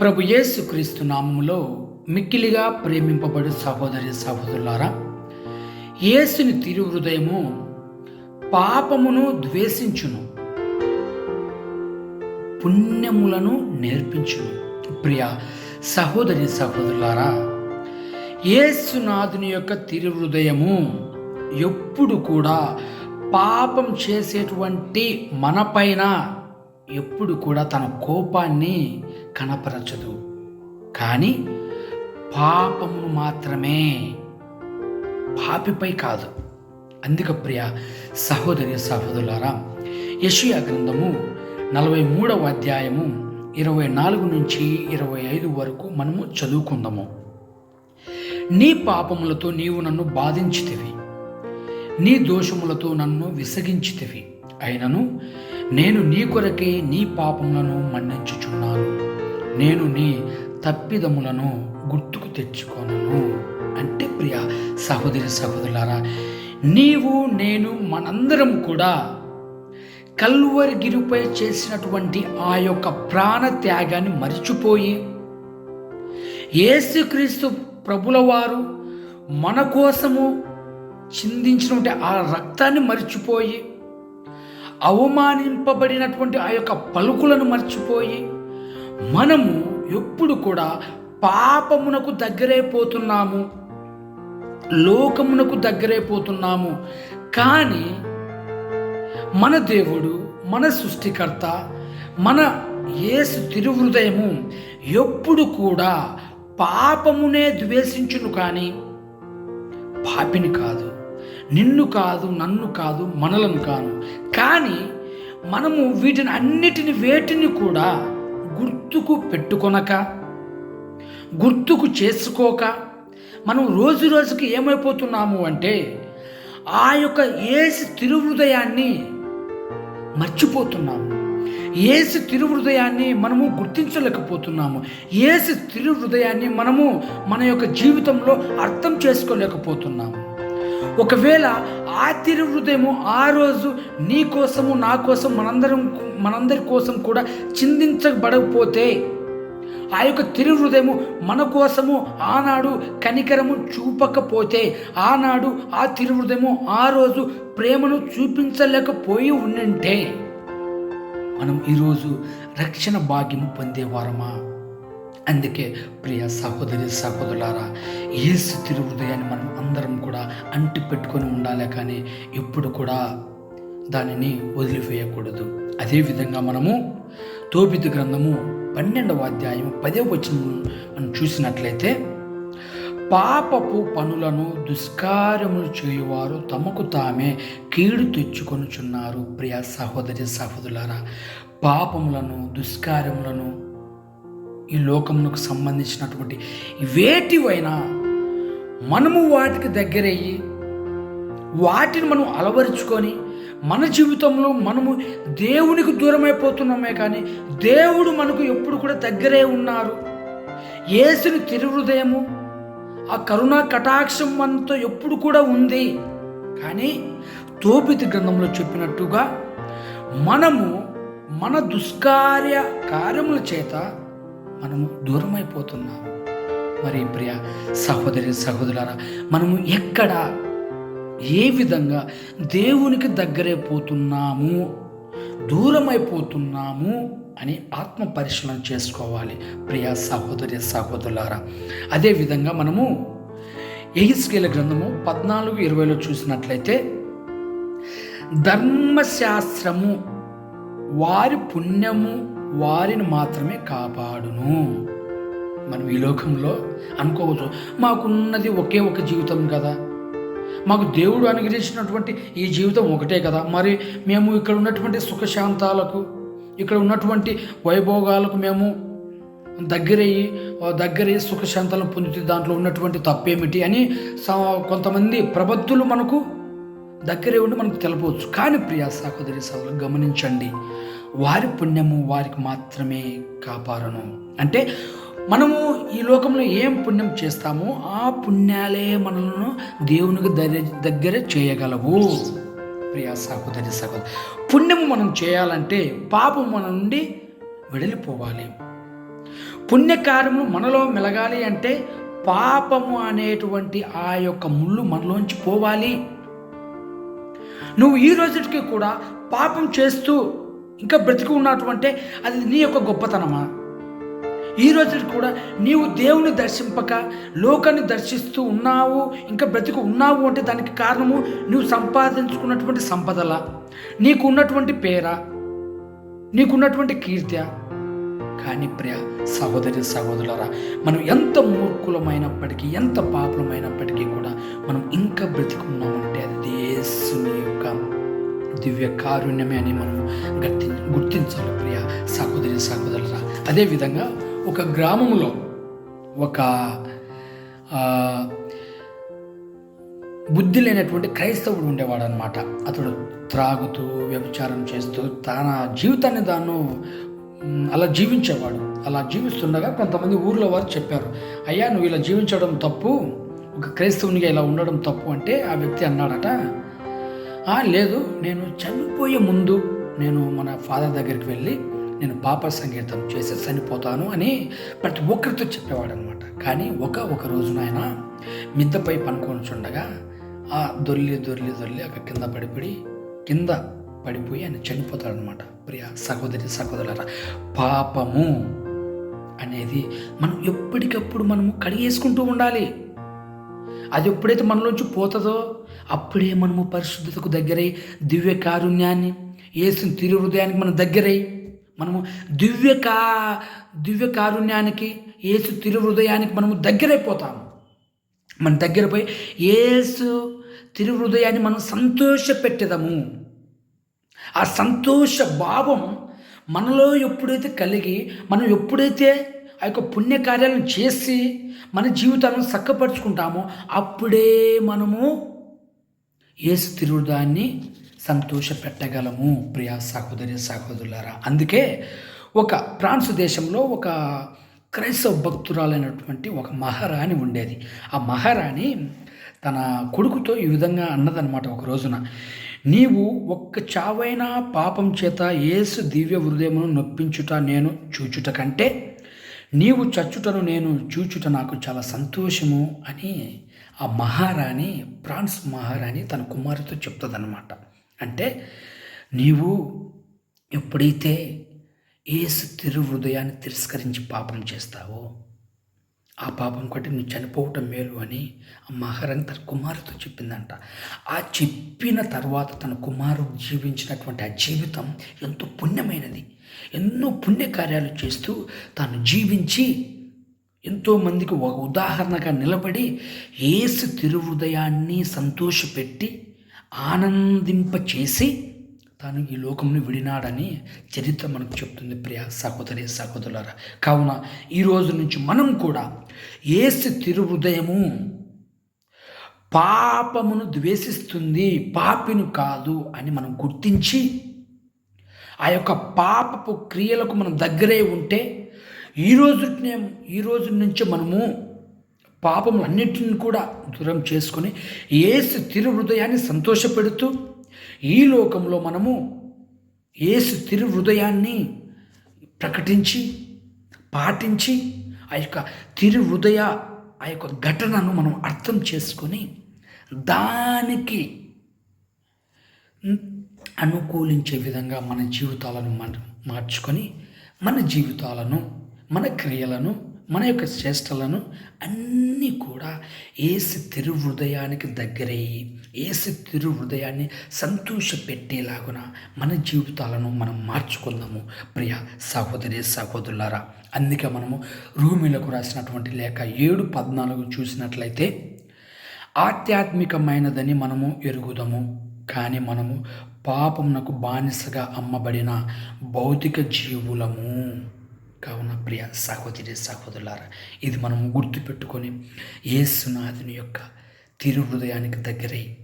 ప్రభు యేసుక్రీస్తు నామములో మిక్కిలిగా ప్రేమింపబడు సహోదరి సహోదరులారా యేసుని తిరు హృదయము పాపమును ద్వేషించును పుణ్యములను నేర్పించును. ప్రియ సహోదరి సహోదరులారా యేసునాథుని యొక్క తిరు హృదయము ఎప్పుడు కూడా పాపం చేసేటువంటి మనపైన ఎప్పుడు కూడా తన కోపాన్ని కనపరచదు. కానీ పాపమును మాత్రమే పాపిపై కాదు. అందుకే ప్రియ సహోదరి సహోదరులారా యషియా గ్రంథము నలభై మూడవ అధ్యాయము ఇరవై నాలుగు నుంచి ఇరవై ఐదు వరకు మనము చదువుకుందాము. నీ పాపములతో నీవు నన్ను బాధించితివి. నీ దోషములతో నన్ను విసగించితివి. అయినను నేను నీ కొరకే నీ పాపములను మన్నించుచున్నాను. నేను నీ తప్పిదములను గుర్తుకు తెచ్చుకొనను. అంటే ప్రియ సహోదరి సహోదరులారా నీవు నేను మనందరం కూడా కల్వరి గిరిపై చేసినటువంటి ఆ యొక్క ప్రాణ త్యాగాన్ని మరిచిపోయి యేసుక్రీస్తు ప్రభుల వారు మన కోసము చిందించినటువంటి ఆ రక్తాన్ని మర్చిపోయి అవమానింపబడినటువంటి ఆ యొక్క పలుకులను మర్చిపోయి మనము ఎప్పుడు కూడా పాపమునకు దగ్గరైపోతున్నాము లోకమునకు దగ్గరైపోతున్నాము కానీ మన దేవుడు మన సృష్టికర్త మన యేసు తిరుహృదయము ఎప్పుడు కూడా పాపమునే ద్వేషించును కానీ పాపిని కాదు. నిన్ను కాదు నన్ను కాదు మనలను కాను. కానీ మనము వీటిని అన్నిటిని వేటిని కూడా గుర్తుకు పెట్టుకొనక గుర్తుకు చేసుకోక మనం రోజు రోజుకి ఏమైపోతున్నాము అంటే ఆ యొక్క ఏసు తిరుహృదయాన్ని మర్చిపోతున్నాము. ఏసు తిరుహృదయాన్ని మనము గుర్తించలేకపోతున్నాము. ఏసు తిరుహృదయాన్ని మనము మన యొక్క జీవితంలో అర్థం చేసుకోలేకపోతున్నాము. ఒకవేళ ఆ తిరుహృదయము ఆ రోజు నీ కోసము నా కోసం మనందరం మనందరి కోసం కూడా చిందించబడకపోతే ఆ యొక్క తిరు హృదయము మన కోసము ఆనాడు కనికరము చూపకపోతే ఆనాడు ఆ తిరు హృదయము ఆ రోజు ప్రేమను చూపించలేకపోయి ఉండింటే మనం ఈరోజు రక్షణ భాగ్యము పొందేవారమా అందుకే ప్రియ సహోదరి సహోదరులారా ఏసు తిరుహృదయాన్ని మనం అందరం కూడా అంటి పెట్టుకొని ఉండాలి కానీ ఎప్పుడు కూడా దానిని వదిలివేయకూడదు. అదేవిధంగా మనము తోపితి గ్రంథము పన్నెండవ అధ్యాయం పదే వచ్చిన మనం చూసినట్లయితే పాపపు పనులను దుష్కార్యములు చేయువారు తమకు తామే కీడు తెచ్చుకొనుచున్నారు. ప్రియ సహోదరి సహోదరులారా పాపములను దుష్కార్యములను ఈ లోకమునకు సంబంధించినటువంటి వేటివైనా మనము వాటికి దగ్గరయ్యి వాటిని మనం అలవరుచుకొని మన జీవితంలో మనము దేవునికి దూరం అయిపోతున్నామే కానీ దేవుడు మనకు ఎప్పుడు కూడా దగ్గరే ఉన్నారు. యేసుని తిరుహృదయము ఆ కరుణా కటాక్షం మనతో ఎప్పుడు కూడా ఉంది. కానీ తోపితి గ్రంథంలో చెప్పినట్టుగా మనము మన దుష్కార్య కార్యముల చేత మనము దూరం మరి ప్రియ సహోదరి సహోదరులారా మనము ఎక్కడ ఏ విధంగా దేవునికి దగ్గరైపోతున్నాము పోతున్నాము దూరమైపోతున్నాము అని ఆత్మ పరిశీలన చేసుకోవాలి ప్రియ సహోదరి సహోదరులారా. అదేవిధంగా మనము ఎహిస్కేల గ్రంథము పద్నాలుగు ఇరవైలో చూసినట్లయితే ధర్మశాస్త్రము వారి పుణ్యము వారిని మాత్రమే కాపాడును. మనం ఈ లోకంలో అనుకోవచ్చు మాకున్నది ఒకే ఒక జీవితం కదా. మాకు దేవుడు అనుగ్రహించినటువంటి ఈ జీవితం ఒకటే కదా. మరి మేము ఇక్కడ ఉన్నటువంటి సుఖశాంతాలకు ఇక్కడ ఉన్నటువంటి వైభోగాలకు మేము దగ్గరయ్యి దగ్గరయ్యి సుఖశాంతాలను పొందుతూ దాంట్లో ఉన్నటువంటి తప్పేమిటి అని కొంతమంది ప్రబద్ధులు మనకు దగ్గరే ఉండి మనకు తెలపవచ్చు. కానీ ప్రియా సహోదరి సహోదరు గమనించండి. వారి పుణ్యము వారికి మాత్రమే కాపాడను. అంటే మనము ఈ లోకంలో ఏం పుణ్యం చేస్తామో ఆ పుణ్యాలే మనలను దేవునికి దగ్గర చేయగలవు. ప్రియా సహోదరి సహోదరి పుణ్యము మనం చేయాలంటే పాపం మన నుండి వెడలిపోవాలి. పుణ్యకార్యము మనలో మెలగాలి అంటే పాపము అనేటువంటి ఆ యొక్క ముళ్ళు మనలోంచి పోవాలి. నువ్వు ఈ రోజుకి కూడా పాపం చేస్తూ ఇంకా బ్రతికి ఉన్నటువంటి అది నీ యొక్క గొప్పతనమా? ఈ రోజు కూడా నీవు దేవుని దర్శింపక లోకాన్ని దర్శిస్తూ ఉన్నావు ఇంకా బ్రతికి ఉన్నావు అంటే దానికి కారణము నువ్వు సంపాదించుకున్నటువంటి సంపదల? నీకు ఉన్నటువంటి పేర? నీకున్నటువంటి కీర్త్య కానీ ప్రియ సహోదరి సహోదరులరా మనం ఎంత మూర్ఖులమైనప్పటికీ ఎంత పాపులమైనప్పటికీ కూడా మనం ఇంకా బ్రతికున్నామంటే అది దేశుని యొక్క దివ్య కారుణ్యమే అని మనం గట్టి గుర్తించాలి ప్రియ సహోదరి సహోదరులరా. అదేవిధంగా ఒక గ్రామంలో ఒక బుద్ధి లేనటువంటి క్రైస్తవుడు ఉండేవాడు అనమాట అతడు త్రాగుతూ వ్యభిచారం చేస్తూ తన జీవితాన్ని దాన్ని అలా జీవించేవాడు. అలా జీవిస్తుండగా కొంతమంది ఊర్లో వారు చెప్పారు అయ్యా నువ్వు ఇలా జీవించడం తప్పు ఒక క్రైస్తవునిగా ఇలా ఉండడం తప్పు అంటే ఆ వ్యక్తి అన్నాడట లేదు. నేను చనిపోయే ముందు నేను మన ఫాదర్ దగ్గరికి వెళ్ళి నేను పాప సంగీతం చేసి చనిపోతాను అని ప్రతి ఒక్కరితో చెప్పేవాడు అనమాట కానీ ఒక ఒక రోజున ఆయన మిద్దపై పనుకొని చుండగా ఆ దొర్లి దొర్లి దొర్లి అక్కడ కింద పడిపడి కింద పడిపోయి ఆయన చనిపోతాడనమాట ప్రియ సహోదరి సహోదరుల పాపము అనేది మనం ఎప్పటికప్పుడు మనము కడిగేసుకుంటూ ఉండాలి. అది ఎప్పుడైతే మనలోంచి పోతుందో అప్పుడే మనము పరిశుద్ధతకు దగ్గరై దివ్య కారుణ్యాన్ని ఏసు తిరు హృదయానికి మనం దగ్గరై మనము దివ్య కా దివ్య కారుణ్యానికి ఏసు తిరు హృదయానికి మనము దగ్గరైపోతాము మన దగ్గర పోయి ఏసు తిరు హృదయాన్ని మనం సంతోష పెట్టేదము ఆ సంతోష భావం మనలో ఎప్పుడైతే కలిగి మనం ఎప్పుడైతే ఆ యొక్క పుణ్యకార్యాలను చేసి మన జీవితాలను చక్కపరుచుకుంటామో అప్పుడే మనము ఏసు తిరుగుదాన్ని సంతోష పెట్టగలము ప్రియా సహోదరి సహోదరులారా. అందుకే ఒక ఫ్రాన్స్ దేశంలో ఒక క్రైస్తవ భక్తురాలైనటువంటి ఒక మహారాణి ఉండేది. ఆ మహారాణి తన కొడుకుతో ఈ విధంగా అన్నదనమాట ఒక రోజున నీవు ఒక్క చావైనా పాపం చేత ఏసు దివ్య హృదయమును నొప్పించుట నేను చూచుట కంటే నీవు చచ్చుటను నేను చూచుట నాకు చాలా సంతోషము అని ఆ మహారాణి ఫ్రాన్స్ మహారాణి తన కుమారుతో చెప్తుందన్నమాట. అంటే నీవు ఎప్పుడైతే ఏసు తిరు హృదయాన్ని తిరస్కరించి పాపం చేస్తావో ఆ పాపం కొట్టి నువ్వు చనిపోవటం మేలు అని ఆ మహారాణి తన కుమారుతో చెప్పిందంట. ఆ చెప్పిన తర్వాత తన కుమారుడు జీవించినటువంటి ఆ జీవితం ఎంతో పుణ్యమైనది. ఎన్నో పుణ్యకార్యాలు చేస్తూ తాను జీవించి ఎంతోమందికి ఒక ఉదాహరణగా నిలబడి ఏసు తిరుహృదయాన్ని సంతోషపెట్టి ఆనందింపచేసి తాను ఈ లోకంను విడినాడని చరిత్ర మనకు చెప్తుంది ప్రియ సహోదరి సహోదరులారా. కావున ఈ రోజు నుంచి మనం కూడా ఏసు తిరుహృదయము పాపమును ద్వేషిస్తుంది పాపిను కాదు అని మనం గుర్తించి ఆ యొక్క పాపపు క్రియలకు మనం దగ్గరే ఉంటే ఈ రోజు ఈ రోజు నుంచి మనము పాపములన్నిటిని కూడా దూరం చేసుకొని ఏసు తిరు హృదయాన్ని సంతోషపెడుతూ ఈ లోకంలో మనము ఏసు తిరు హృదయాన్ని ప్రకటించి పాటించి ఆ యొక్క తిరు హృదయ ఆ యొక్క ఘటనను మనం అర్థం చేసుకొని దానికి అనుకూలించే విధంగా మన జీవితాలను మన మార్చుకొని మన జీవితాలను మన క్రియలను మన యొక్క చేష్టలను అన్నీ కూడా ఏసు తిరు హృదయానికి దగ్గరయ్యి ఏసు తిరు హృదయాన్ని సంతోషపెట్టేలాగున మన జీవితాలను మనం మార్చుకుందాము. ప్రియ సహోదరి సహోదరులారా అందుకే మనము రూమిలకు రాసినటువంటి లేఖ ఏడు పద్నాలుగు చూసినట్లయితే ఆధ్యాత్మికమైనదని మనము ఎరుగుదము కానీ మనము పాపమునకు బానిసగా అమ్మబడిన భౌతిక జీవులము. కావున ప్రియ సహోదరి సహోదరులారా ఇది మనం గుర్తుపెట్టుకొని ఏసునాథుని యొక్క తిరు హృదయానికి దగ్గరై